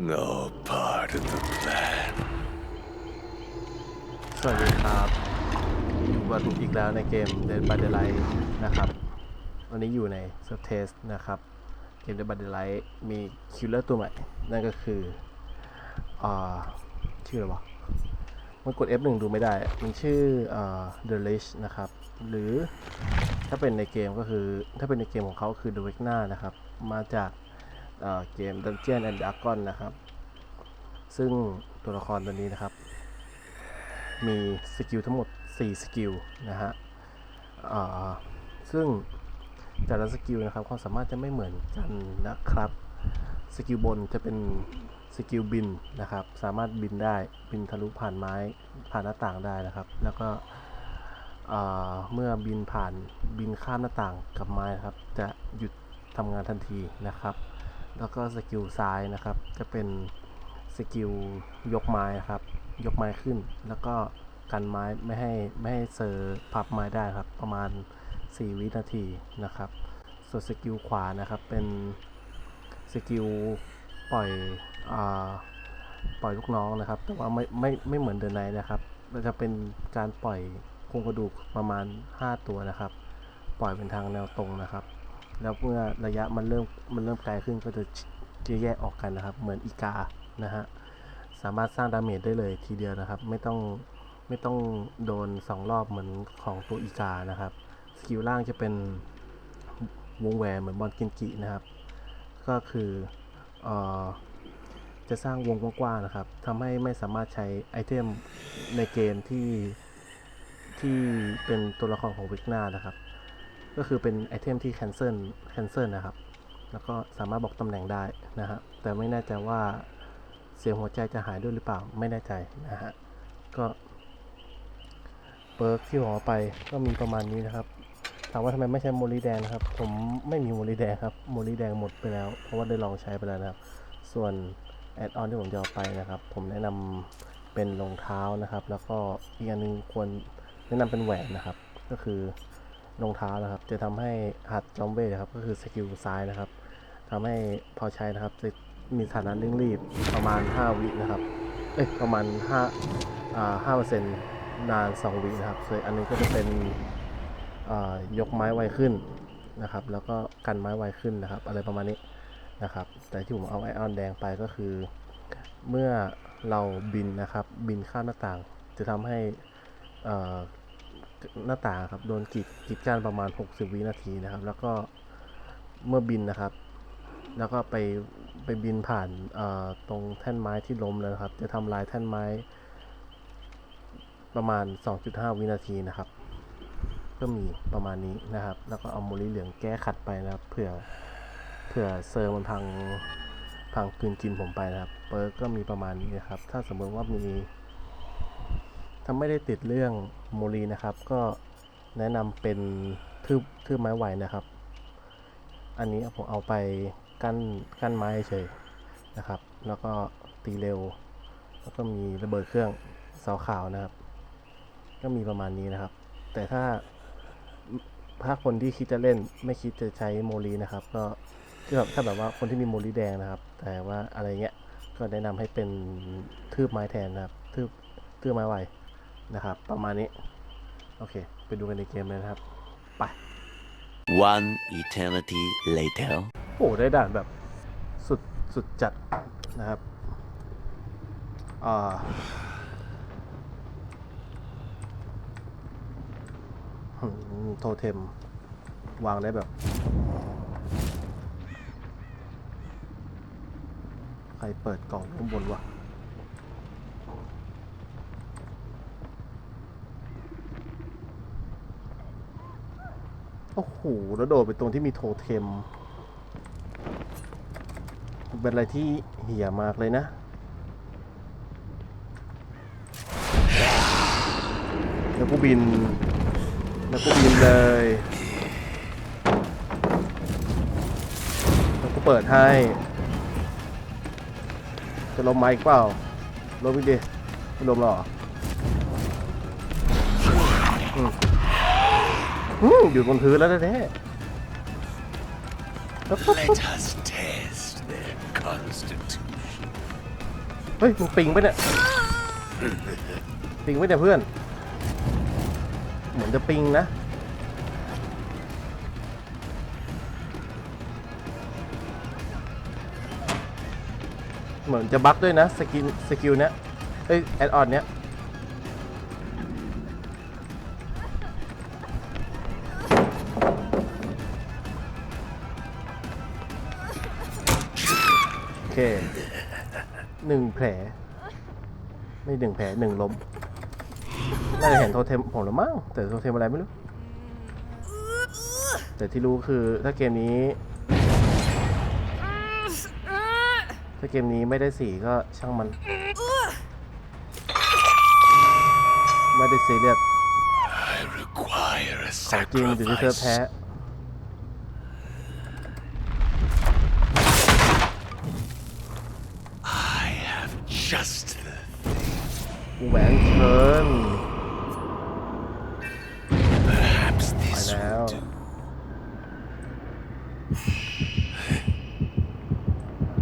No part of the plan. สวัสดีครับอยู่กันอีกแล้วในเกม Dead by Daylight นะครับ วันนี้อยู่ใน s u b t e s t นะครับ เกม Dead by Daylight มีคิลเลอร์ตัวใหม่ นั่นก็คืออ่าชื่ออะไรวะ มันกด F1 ดูไม่ได้ มันชื่ออ่า The Lich นะครับ หรือถ้าเป็นในเกมก็คือ ถ้าเป็นในเกมของเขาคือ The Vecna นะครับ มาจาก เกม Dungeon and Dragon นะครับ ซึ่งตัวละครตัวนี้นะครับ มีสกิลทั้งหมด 4 สกิลนะฮะซึ่งแต่ละสกิลนะครับความสามารถจะไม่เหมือนกันนะครับ สกิลบนจะเป็นสกิลบินนะครับ สามารถบินได้บินทะลุผ่านไม้ผ่านหน้าต่างได้นะครับ แล้วก็เมื่อบินผ่านบินข้ามหน้าต่างกับไม้ครับ จะหยุดทำงานทันทีนะครับ แล้วก็สกิลซ้ายนะครับ จะเป็นสกิลยกไม้นะครับ ยกไม้ขึ้น แล้วก็กันไม้ไม่ให้ไม่ให้เซอร์พับไม้ได้ครับ ประมาณ 4 วินาทีนะครับ ส่วนสกิลขวานะครับเป็นสกิลปล่อยอาปล่อยลูกน้องนะครับ แต่ว่าไม่ไม่ไม่เหมือนเดินไนนะครับมันจะเป็นการปล่อยโครงกระดูกประมาณ 5 ตัวนะครับ ปล่อยเป็นทางแนวตรงนะครับ แล้วเมื่อระยะมันเริ่มมันเริ่มไกลขึ้นก็จะจะแยกออกกันนะครับ เหมือนอีกานะฮะสามารถสร้างดาเมจได้เลยทีเดียวนะครับ ไม่ต้องไม่ต้องโดน 2 รอบเหมือนของตัวอีกานะครับสกิลล่างจะเป็นวงแหวนเหมือนบอลกินกินะครับ ก็คือเออจะสร้างวงกว้างๆนะครับทำให้ไม่สามารถใช้ไอเทมในเกมที่ที่เป็นตัวละครของวิกนานะครับ ก็คือเป็นไอเทมที่ cancel cancel นะครับ แล้วก็สามารถบอกตำแหน่งได้นะฮะ แต่ไม่แน่ใจว่าเสียงหัวใจจะหายด้วยหรือเปล่า ไม่แน่ใจนะฮะ ก็เปิร์กที่ผมเอาไปก็มีประมาณนี้นะครับ ถามว่าทำไมไม่ใช้โมลีแดงนะครับ ผมไม่มีโมลีแดงครับ โมลีแดงหมดไปแล้ว เพราะว่าได้ลองใช้ไปแล้วนะครับ ส่วนแอดออนที่ผมจะเอาไปนะครับ ผมแนะนำเป็นรองเท้านะครับ แล้วก็อีกอันหนึงควรแนะนำเป็นแหวนนะครับ ก็คือ รองเท้านะครับ จะทำให้หัดจอมเบ้ครับ ก็คือสกิลซ้ายนะครับทำให้พอใช้นะครับจะมีฐานะเร่งรีบประมาณ 5 วินะครับ เอ้ยประมาณ5อ่า5เปอร์เซ็นต์นาน 2 วินะครับส่วนอันหนึงก็จะเป็นอ่ายกไม้ไวขึ้นนะครับ แล้วก็กันไม้ไวขึ้นนะครับ อะไรประมาณนี้นะครับ แต่ที่ผมเอาไอออนแดงไปก็คือ เมื่อเราบินนะครับ บินข้ามหน้าต่าง จะทำให้อ่อ หน้าต่างครับโดนกีดกีดกั้นประมาณ 60 วินาทีนะครับ แล้วก็เมื่อบินนะครับ แล้วก็ไปไปบินผ่านตรงแท่นไม้ที่ล้มแล้วครับ จะทำลายแท่นไม้ประมาณ 2.5 วินาทีนะครับ ก็มีประมาณนี้นะครับ แล้วก็เอาโมลิเหลืองแก้ขัดไปนะครับเผื่อเผื่อเซอร์มันพังพังกลืนกินผมไปนะครับเปิร์กก็มีประมาณนี้นะครับ ถ้าสมมติว่ามีถ้าไม่ได้ติดเรื่อง โมลีนะครับ ก็แนะนำเป็นทืบทืบไม้ไหวนะครับ อันนี้ผมเอาไปกั้นกั้นไม้เฉยนะครับ แล้วก็ตีเร็ว แล้วก็มีระเบิดเครื่องเสาขาวนะครับ ก็มีประมาณนี้นะครับ แต่ถ้าถ้าคนที่คิดจะเล่นไม่คิดจะใช้โมลีนะครับ ก็คือแบบถ้าแบบว่าคนที่มีโมลีแดงนะครับ แต่ว่าอะไรเงี้ยก็แนะนำให้เป็นทืบไม้แทนนะครับทืบทืบไม้ไหว นะครับ ประมาณนี้ โอเค ไปดูกันในเกมเลยนะครับ ไป One eternity later. โอ้ได้ด่านแบบสุดสุดจัดนะครับอ่าหืมโทเทม วางได้แบบ ใครเปิดกล่องข้างบนวะ โอ้โหแล้วโดดไปตรงที่มีโทเทม เป็นอะไรที่เหี่ยมากเลยนะ แล้วกูบิน แล้วกูบินเลย แล้วกูเปิดให้ จะลมไมาอีกเปล่าลมดิลมหรอ อืมอยู่บนพื้นแล้วแท้ๆ Let us test their constitution. เฮ้ยมึงปิงไปะเนี่ย ปิงไปะเนี่ยเพื่อน เหมือนจะปิงนะ เหมือนจะบั๊กด้วยนะ สกินสกิลเนี้ยเอ้ยแอดออนเนี้ย หนึ่งแผล ไม่หนึ่งแผลหนึ่งล้มน่าจะเห็นโทเทมผมหรือมั้งแต่โทเทมอะไรไม่รู้ แต่ที่รู้คือถ้าเกมนี้ ถ้าเกมนี้ไม่ได้สีก็ช่างมัน ไม่ได้ซีเรียส I require a ของจริงอยู่ที่เธอ sacrifice. แพ้ กูแหวนเชิญ perhaps this ไปแล้ว will do.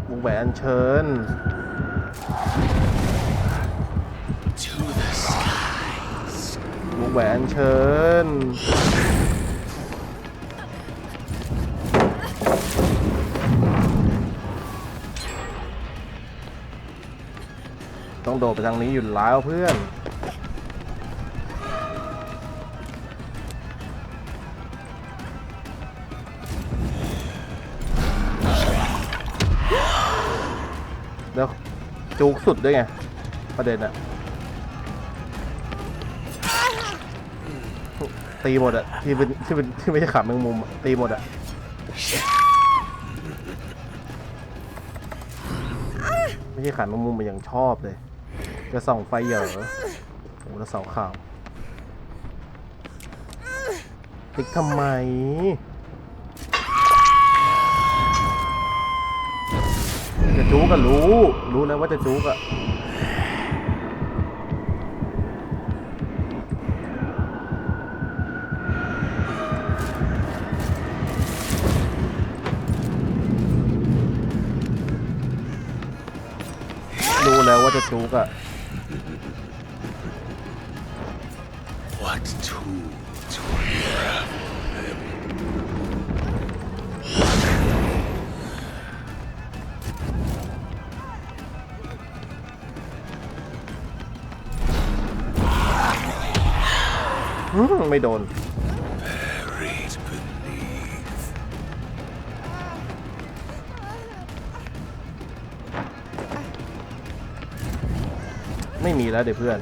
วงแหวนเชิญ To the skies. วงแหวนเชิญ โดดไปทางนี้อยู่แล้วเพื่อนแล้วจูกสุดด้วยไง ประเด็นอะตีหมดอะที่เป็นที่เป็นที่ไม่ใช่ขาแมงมุมอะตีหมดอะไม่ใช่ขาแมงมุมมันยังชอบเลย จะส่องไฟเหยอโอ้แล้วเสาข่าว ติ๊กทำไม จะจุกอะรู้ รู้แล้วว่าจะจุกอะรู้แล้วว่าจะจุกอะ ไม่โดน ไม่มีแล้วเดี๋ยวเพื่อน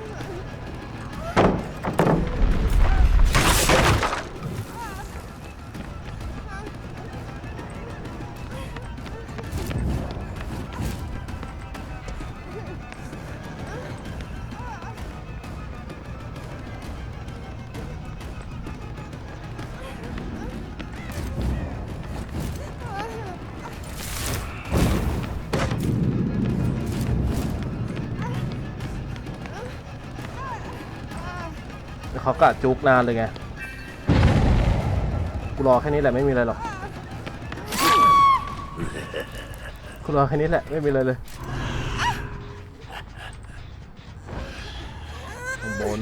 กะจุกนานเลยไง กูรอแค่นี้แหละไม่มีอะไรหรอก กูรอแค่นี้แหละไม่มีอะไรเลยข้างบน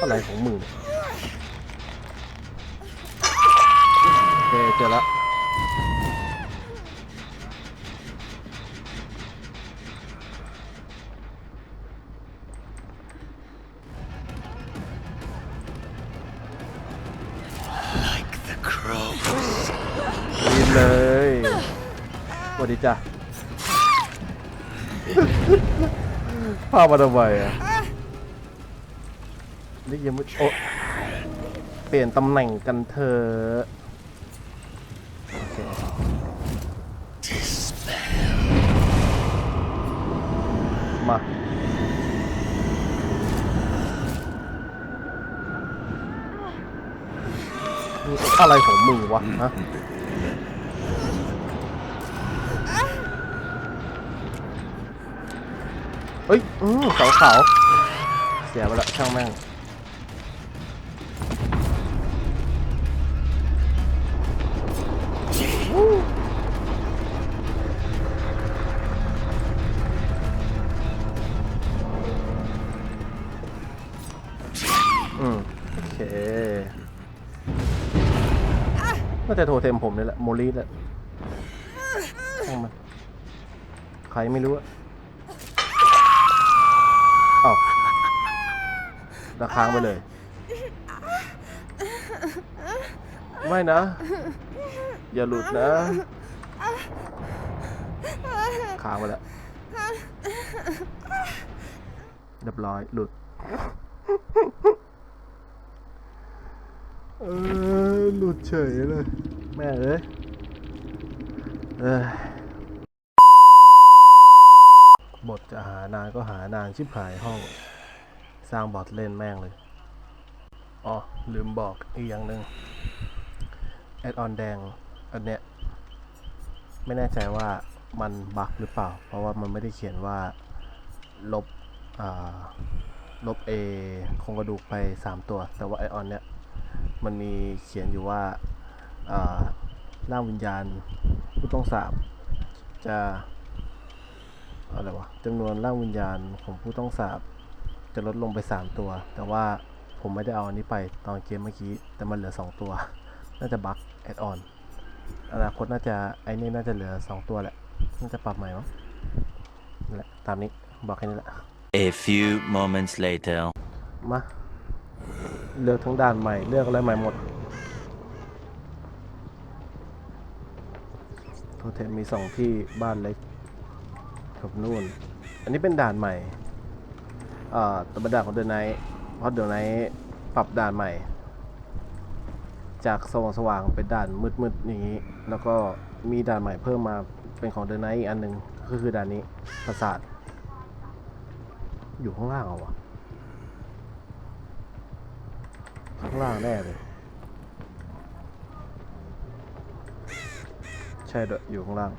อะไรของมึงเนี่ยโอเคเจอแล้ว จ้ะพามาทำไมอะนี่ยังไม่โอะเปลี่ยนตำแหน่งกันเถอะโอเคมาอะไรของมึงวะฮะ เฮ้ยอือขาวขาวเสียไปละช่างแม่งอืมโอเคน่าจะโทรเทมผมนี่แหละโมลีแหละใครไม่รู้อะ อ้าวแล้วค้างไปเลย ไม่นะ อย่าหลุดนะ ค้างไปแล้วเรียบร้อย หลุด เออ หลุดเฉยเลย แม่เอ้ยเอ้ย บทจะหานานก็หานานชิบหายห้อง สร้างบอทเล่นแม่งเลย อ๋อ ลืมบอกอีกอย่างหนึ่งแอดออนแดง อันเนี้ย ไม่แน่ใจว่ามันบั๊กหรือเปล่า เพราะว่ามันไม่ได้เขียนว่า ลบอ่าลบ A โครงกระดูกไป 3 ตัว แต่ว่าไอออนเนี้ยมันมีเขียนอยู่ว่าอ่าร่างวิญญาณผู้ต้องสาบจะ จำนวนร่างวิญญาณของผู้ต้องสาบจะลดลงไป 3 ตัว แต่ว่าผมไม่ได้เอาอันนี้ไปตอนเกมเมื่อกี้ แต่มันเหลือ 2 ตัว น่าจะบั๊กแอดออนอนาคตน่าจะไอ้นี่น่าจะเหลือ 2 ตัวแหละ น่าจะปรับใหม่มั้งนั่นแหละตามนี้บอกแค่นี้แหละ A few moments later. มาเลือกทั้งด่านใหม่เลือกอะไรใหม่หมดโทเทมมีสองที่บ้านเล็กับนู่น อันนี้เป็นด่านใหม่อ่าแตเป็นด่านของเดอะไนท์เพราะเดอะไนท์ปรับด่านใหม่ จากสว่างสว่างๆเป็นด่านมืดมืดๆอย่างนี้ แล้วก็มีด่านใหม่เพิ่มมาเป็นของเดอะไนท์อีกอันหนึ่งก็คือด่านนี้ปราสาท อยู่ข้างล่างเหรอวะข้างล่างแน่เลย ใช่ด้วยอยู่ข้างล่าง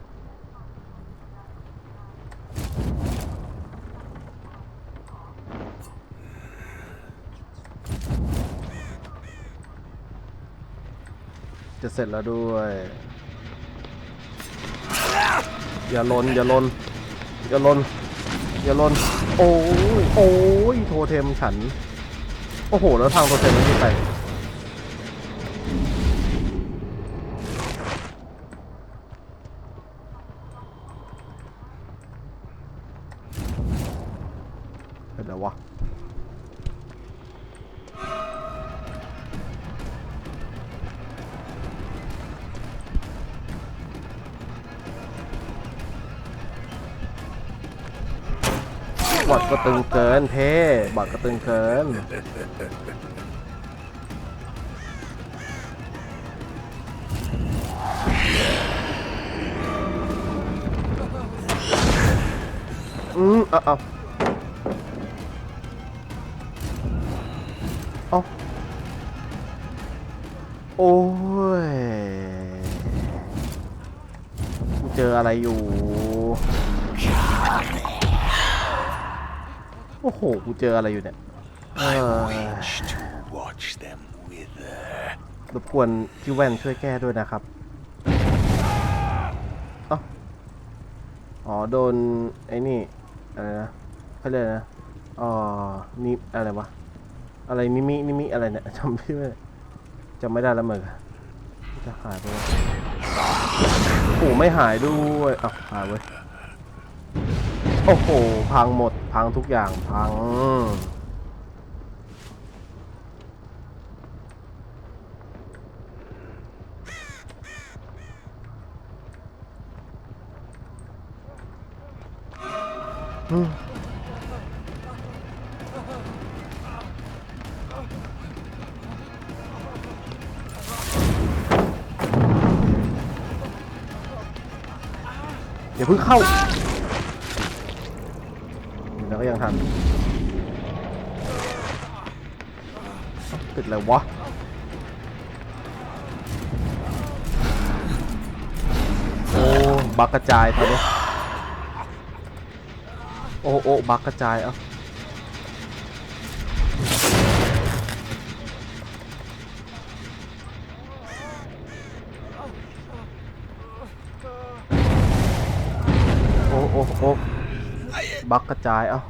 จะเสร็จแล้วด้วย อย่าลนอย่าลนอย่าลนอย่าลนโอ้ยโอ้ยโทเทมฉัน โอ้โห แล้วทางโทเทมไม่มีใครเป็ บอดก็ตึงเกินเท่บอดก็ตึงเกิน อืมเอาเอาเอาโอ้ยกูเจออะไรอยู่ โอ้โห กูเจออะไรอยู่เนี่ยเอ I อ wish to watch them wither. รบกวนพี่แว่นช่วยแก้ด้วยนะครับเอ้าอ๋อ โดน ไอ้นี่ อะไรนะเขาเรียกอะไรนะอ๋อนี่อะไรวะ อะไรนิมินิมิอะไรเนี่ยจำพี่ไม่ได้จำไม่ได้แล้วเหมือนกันจะหายไปวะโอ้ไม่หายด้วยอ้าวหายเว้ย โอ้โห พังหมด พังทุกอย่างพัง อย่าเพิ่งเข้า แล้วก็ยังทันติดอะไรวะโอ้บักกระจายตอนนี้โอ้โอ้บักกระจายเอ้าโอ้โอ้โอ้บักกระจายเอ้า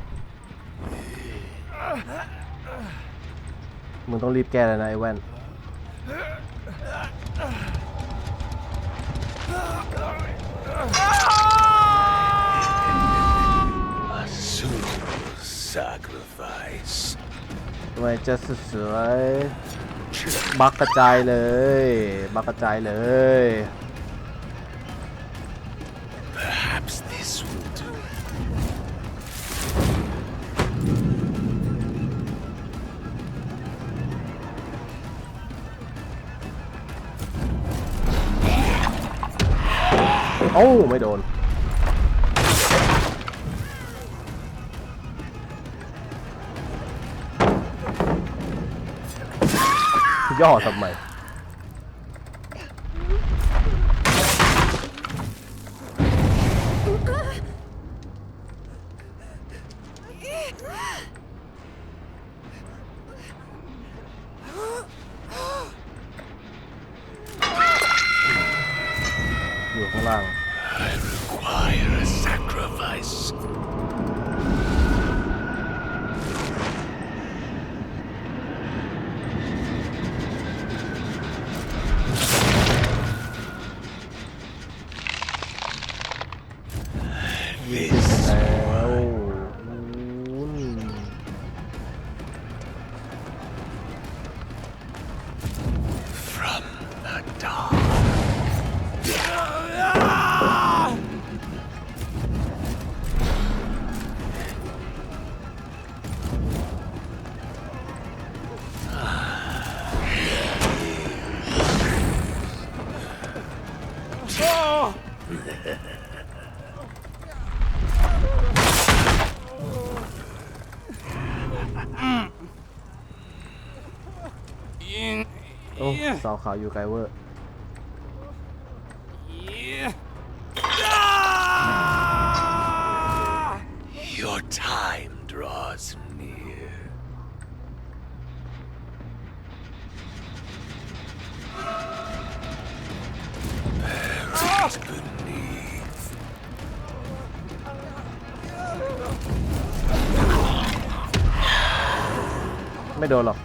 มึงต้องรีบแก้แล้วนะไอ้แว่นทำไมจะสุดสวยบักกระจายเลย บักกระจายเลย อ้าไม่โดน ย่อทำไม ติ เสาขาวอยู่ไกลเวอร์ Your time draws near. Buried beneath ไม่โดนหรอก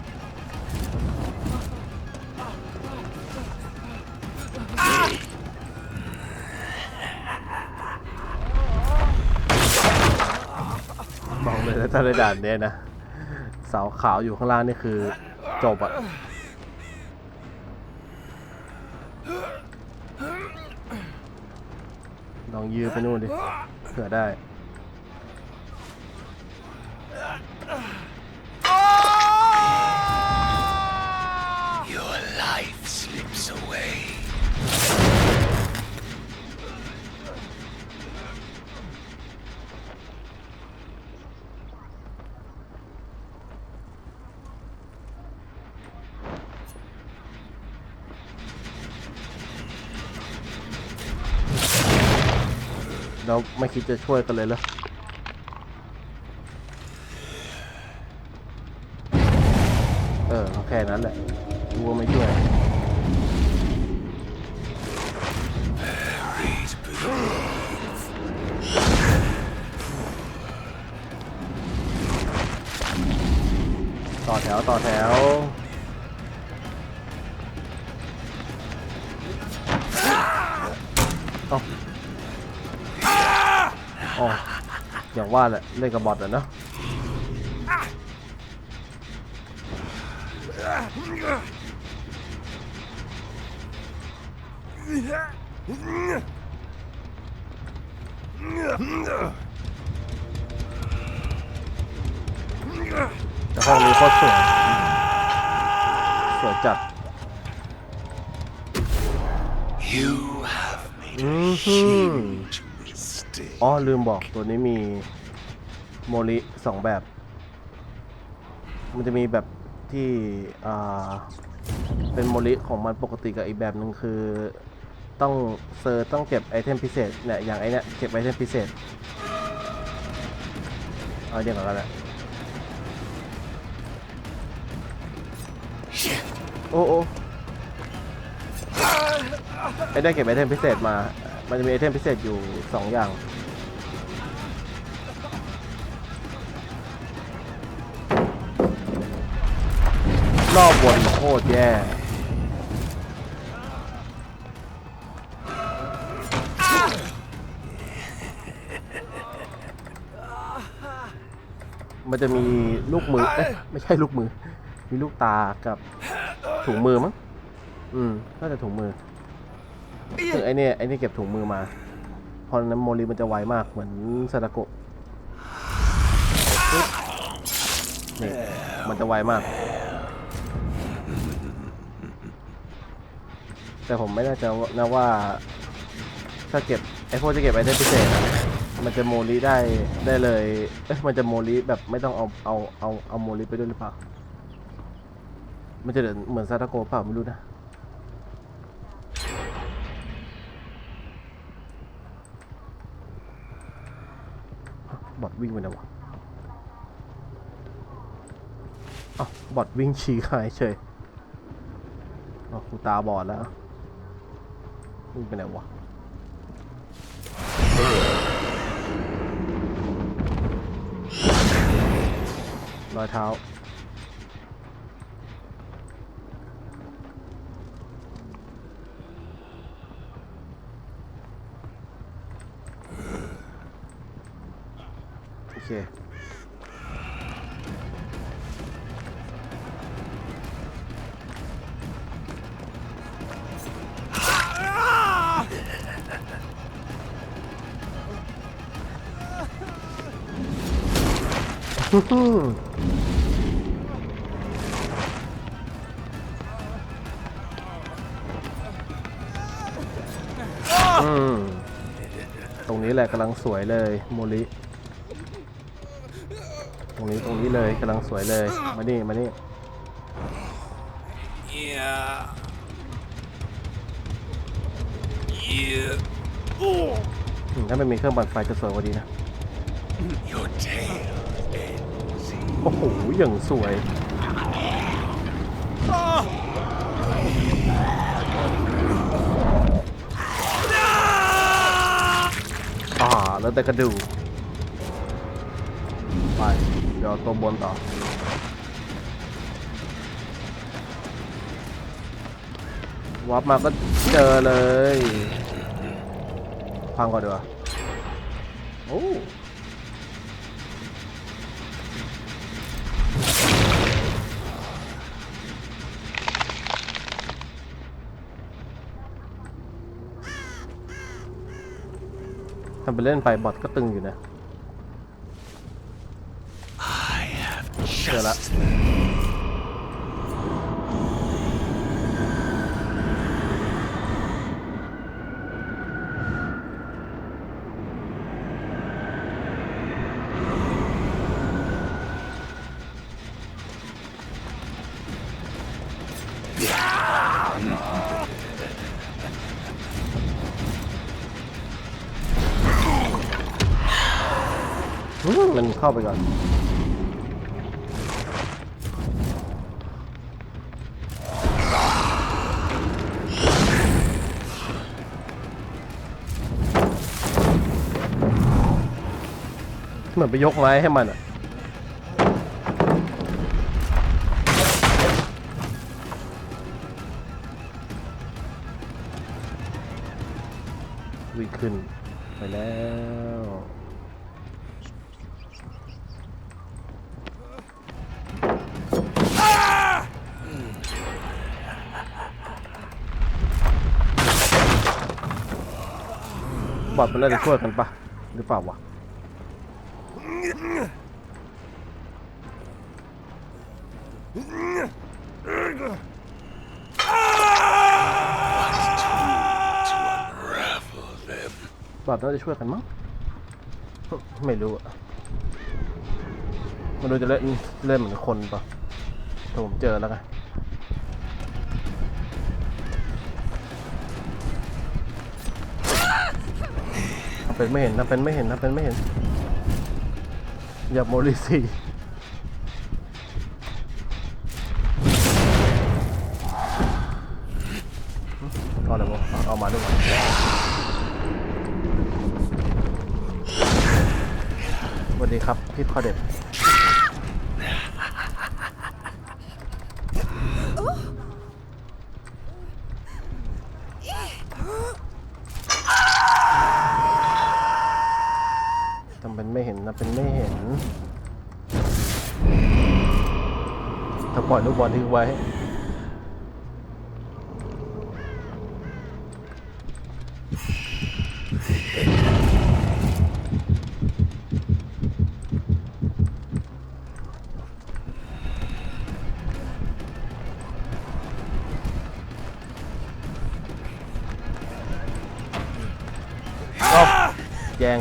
ถ้าในด่านเนี้ยนะ เสาขาวอยู่ข้างล่างนี่คือจบอะลองยืนไปนู่นดิเผื่อได้ เราไม่คิดจะช่วยกันเลยเหรอ ว่าแหละเล่นกับบอทอะเนอะแต่ห้องนี้โคตรสวยสวยจัด You have made a Mhm. huge mistake. อ๋อลืมบอกตัวนี้มี โมลิสองแบบ มันจะมีแบบที่เป็นโมลิของมันปกติกับอีกแบบหนึ่งคือ ต้องเซอร์ต้องเก็บไอเทมพิเศษเนี่ยอย่างไอเนี้ยเก็บไอเทมพิเศษเอาเดียวกันแหละโอ้โอ้ไอได้เก็บไอเทมพิเศษมา มันจะมีไอเทมพิเศษอยู่สองอย่าง รอบวนโคตรแย่มันจะมีลูกมือเอ๊ะไม่ใช่ลูกมือ มีลูกตากับถุงมือมั้ง อืมก็จะถุงมือซึ่งไอ้นี่ไอ้นี่เก็บถุงมือมา พอน้นโมลีมันจะไวมากเหมือนซาดะโกะนี่มันจะไวมาก แต่ผมไม่แน่ใจนะว่า ถ้าเก็บไอพวกจะเก็บไอเทมพิเศษอะมันจะโมลีได้ได้เลยเอ๊ะมันจะโมลีแบบไม่ต้องเอาเอาเอาเอาโมลีไปด้วยหรือเปล่า มันจะเหมือนเหมือนซาตาโกเปล่าไม่รู้นะบอดวิ่งไปไหนวะอ้าวบอดวิ่งฉีกหายเฉยอ๋อกูตาบอดแล้ว วิ่งไปไหนวะรอยเท้า โอเค ตรงนี้แหละกำลังสวยเลยโมลิ ตรงนี้ตรงนี้เลยกำลังสวยเลย มานี่มานี่ Yeah. Yeah. ถ้าไม่มีเครื่องปั่นไฟจะสวยกว่านี้นะ Your tail. โอ้โห อย่างสวย อ่า แล้วแต่กระดูกไป เดี๋ยวตัวบนต่อวับมาก็เจอเลย พังก่อนดีกว่าโอ้ ทำไปเล่นไปบอทก็ตึงอยู่นะเจอแล้ว มันเข้าไปก่อน เหมือนไปยกไม้ให้มันอะวิ่งขึ้นไปแล้ว บอดมันน่าจะช่วยกันปะหรือเปล่าวะบอดน่าจะช่วยกันมั้งไม่รู้อะมันดูจะเล่นเล่นเหมือนคนปะถ้าผมเจอแล้วไง เป็นไม่เห็นนะเป็นไม่เห็นนะเป็นไม่เห็นอย่าโมลิสีเอาอะไรวะเอามาด้วยสวัสดีครับพี่พอเด็ด ทำเป็นไม่เห็นนะเป็นไม่เห็น ถ้าปล่อยลูกบอลทิ้งไว้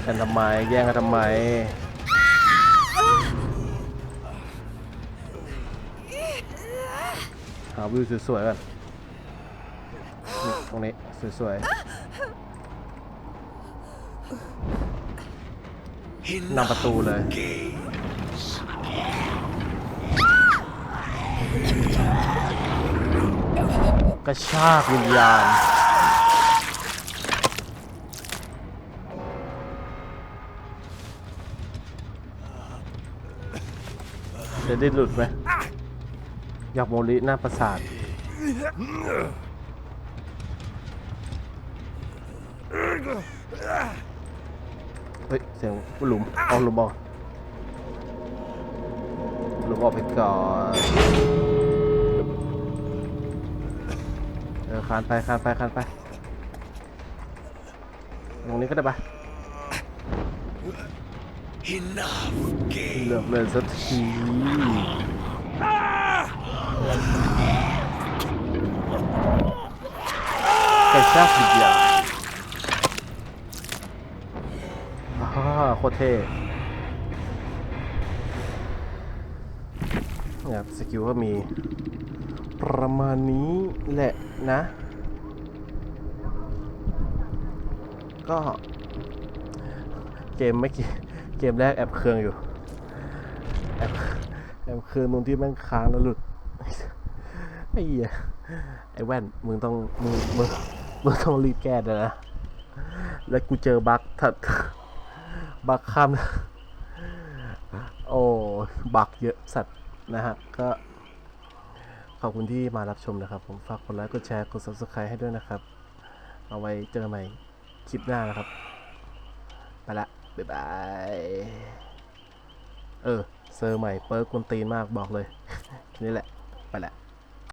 กันทำไม แย่งกันทำไม หาวิวสวยๆกันตรงนี้ สวยๆนำประตูเลยกระชากวิญญาณ จะได้หลุดไหมอยากโมลิหน้าประสาทเฮ้ย เสียงหลุมเอาหลุมออกหลุมออกไปก่อนเออคานไปคานไปคานไป ตรงนี้ก็ได้ปะ Enough games. อกเลยสักทีกระชากวิญญาณอ่าโคตรเท่เนี่ยสกิลก็มี ประมาณนี้แหละนะ ก็ เกมไม่กี่ เกมแรกแอบเครืองอยู่แอบแอบเครืองตรงที่แม่งค้างแล้วหลุดไอ้เหี้ยไอ้แว่นมึงต้องมึงมึงมึงต้องรีบแก้ด้วยนะ แล้วกูเจอบั๊กถัดบั๊กข้ามโอ้บั๊กเยอะสัตว์นะฮะ ก็ ขอบคุณที่มารับชมนะครับ ผมฝากกดไลค์กดแชร์กด subscribe ให้ด้วยนะครับ เอาไว้เจอใหม่คลิปหน้านะครับ ไปละ บ๊ายบาย เออ เซอร์ใหม่เปิร์กกวนตีนมากบอกเลย นี่แหละ ไปละ